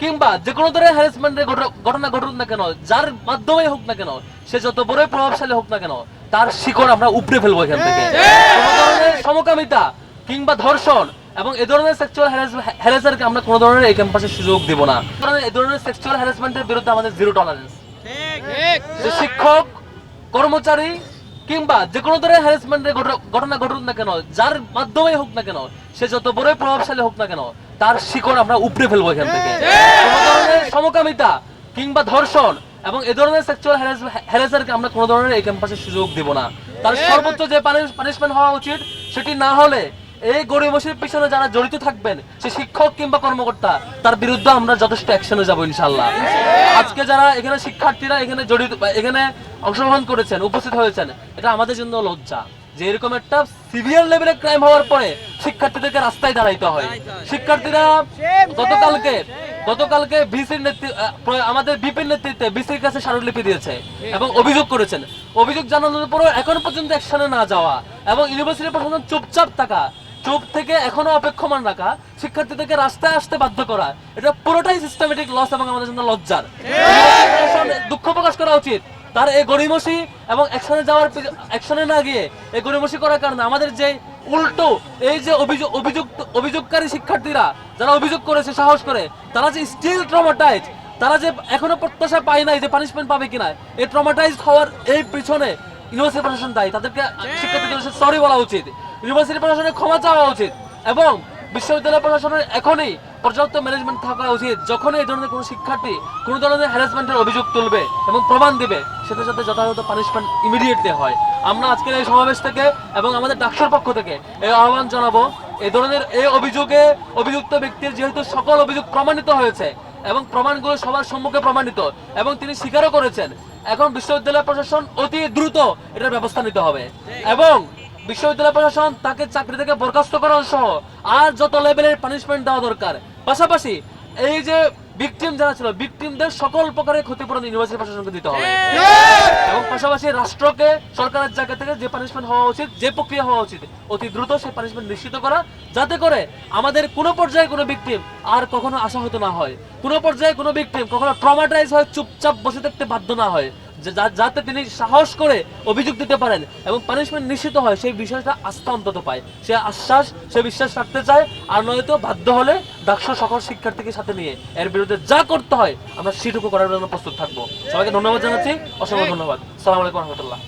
কিংবা যে কোনো ধরনের হ্যারাসমেন্টের ঘটনা ঘটুক না কেন যার মাধ্যমে হোক না কেন সে যত বড়ই প্রভাবশালী হোক না কেন তার শিকড় আমরা উপড়ে ফেলব এখান থেকে। সমকামিতা কিংবা ধর্ষণ এবং এ ধরনের সেক্সুয়াল হ্যারাসারকে আমরা কোনো ধরনের এই ক্যাম্পাসে সুযোগ দেব না। কারণ এই ধরনের সেক্সুয়াল হ্যারাসমেন্টের বিরুদ্ধে আমাদের জিরো টলারেন্স যে শিক্ষক কর্মচারী কিংবা যে কোনো ধরনের হ্যারাসমেন্টের ঘটনা ঘটুক না কেন যার মাধ্যমে হোক না কেন সে যত বড়ই প্রভাবশালী হোক না কেন তার শিকড় আমরা উপড়ে ফেলব এখান থেকে। কোনো ধরনের সমকামিতা কিংবা ধর্ষণ এবং এ ধরনের সেক্সুয়াল হ্যারাসারকে আমরা কোনো ধরনের এই ক্যাম্পাসে সুযোগ দেব না। তার সর্বোচ্চ যে পানিশমেন্ট হওয়া উচিত সেটি না হলে এই গরিবসির পিছনে যারা জড়িত থাকবেন সে শিক্ষক কিংবা কর্মকর্তা তার বিরুদ্ধে আমরা যথেষ্ট অ্যাকশনে যাব ইনশাল্লাহ আজকে যারা এখানে শিক্ষার্থীরা এখানে জড়িত এখানে অংশগ্রহণ করেছেন উপস্থিত হয়েছেন এটা আমাদের জন্য লজ্জা। যে এরকম একটা সিভিয়ার লেভেলে ক্রাইম হওয়ার পরে শিক্ষার্থীদেরকে রাস্তায় দাঁড়াইতে হয়। শিক্ষার্থীরা গতকালকে গতকালকে ভিসির নেতৃত্ব আমাদের বিপির নেতৃত্বে বিসির কাছে স্মারকলিপি দিয়েছে এবং অভিযোগ করেছেন। অভিযোগ জানানোর পরও এখন পর্যন্ত অ্যাকশনে না যাওয়া এবং ইউনিভার্সিটি প্রশাসন চুপচাপ থাকা চুপ থেকে এখনও অপেক্ষমান রাখা শিক্ষার্থীদেরকে রাস্তায় আসতে বাধ্য করা এটা পুরোটাই সিস্টেমেটিক লস এবং আমাদের জন্য লজ্জার। করা উচিত। তার এই গরিমসি এবং অ্যাকশনে যাওয়ার অ্যাকশনে না গিয়ে এই গরিমসি করার কারণে আমাদের যে উল্টো এই যে অভিযোগ অভিযুক্ত অভিযোগকারী শিক্ষার্থীরা যারা অভিযোগ করেছে, সাহস করে, তারা যে স্টিল ট্রমাটাইজ তারা যে এখনও প্রত্যাশা পায় নাই যে পানিশমেন্ট পাবে কিনা, এই ট্রমাটাইজ হওয়ার এই পিছনে ইউনিভার্সিটি প্রশাসন দায়ী। তাদেরকে শিক্ষার্থীদের সরি বলা উচিত। ইউনিভার্সিটি প্রশাসনের ক্ষমা চাওয়া উচিত। এবং বিশ্ববিদ্যালয় প্রশাসনের এখনই পর্যাপ্ত ম্যানেজমেন্ট থাকা উচিত। যখনই এই ধরনের কোনো শিক্ষার্থী কোনো ধরনের হ্যারাসমেন্টের অভিযোগ তুলবে এবং প্রমাণ দিবে, সাথে সাথে যথাযথ পানিশমেন্ট ইমিডিয়েটলি হয়। আমরা আজকের এই সমাবেশ থেকে এবং আমাদের ডাক্তার পক্ষ থেকে এই আহ্বান জানাব, এই ধরনের এই অভিযোগে অভিযুক্ত ব্যক্তির যেহেতু সকল অভিযোগ প্রমাণিত হয়েছে এবং প্রমাণগুলো সবার সম্মুখে প্রমাণিত এবং তিনি স্বীকারও করেছেন, এখন বিশ্ববিদ্যালয় প্রশাসন অতি দ্রুত এটার ব্যবস্থা নিতে হবে। এবং বিশ্ববিদ্যালয় প্রশাসন তাকে চাকরি থেকে বরখাস্ত করা সহ আর যত লেভেলের পানিশমেন্ট দেওয়া দরকার। পাশাপাশি এই যে ভিকটিম যারা ছিল ভিকটিমদের সকল প্রকারের ক্ষতিপূরণ ইউনিভার্সিটি প্রশাসনকে দিতে হবে। এবং পাশাপাশি রাষ্ট্রকে সরকারের জায়গা থেকে যে পানিশমেন্ট হওয়া উচিত যে প্রক্রিয়া হওয়া উচিত অতি দ্রুত সেই পানিশমেন্ট নিশ্চিত করা যাতে করে আমাদের কোনো পর্যায়ে কোনো ভিকটিম আর কখনো আশাহত না হয়। কোনো পর্যায়ে কোনো ভিকটিম কখনো ট্রমাটাইজ হয় চুপচাপ বসে থাকতে বাধ্য না হয়। যাতে তিনি সাহস করে অভিযোগ দিতে পারেন এবং পানিশমেন্ট নিশ্চিত হয় সেই বিষয়টা আস্থা অন্তত পায়। সে আশ্বাস সে বিশ্বাস রাখতে চায় আর নয়তো বাধ্য হলে ডাকসা সকল শিক্ষার্থীকে সাথে নিয়ে এর বিরুদ্ধে যা করতে হয় আমরা সেটুকু করার জন্য প্রস্তুত থাকব। সবাইকে ধন্যবাদ জানাচ্ছি অসংখ্য ধন্যবাদ। সালাম আলাইকুম রহমতুল্লাহ।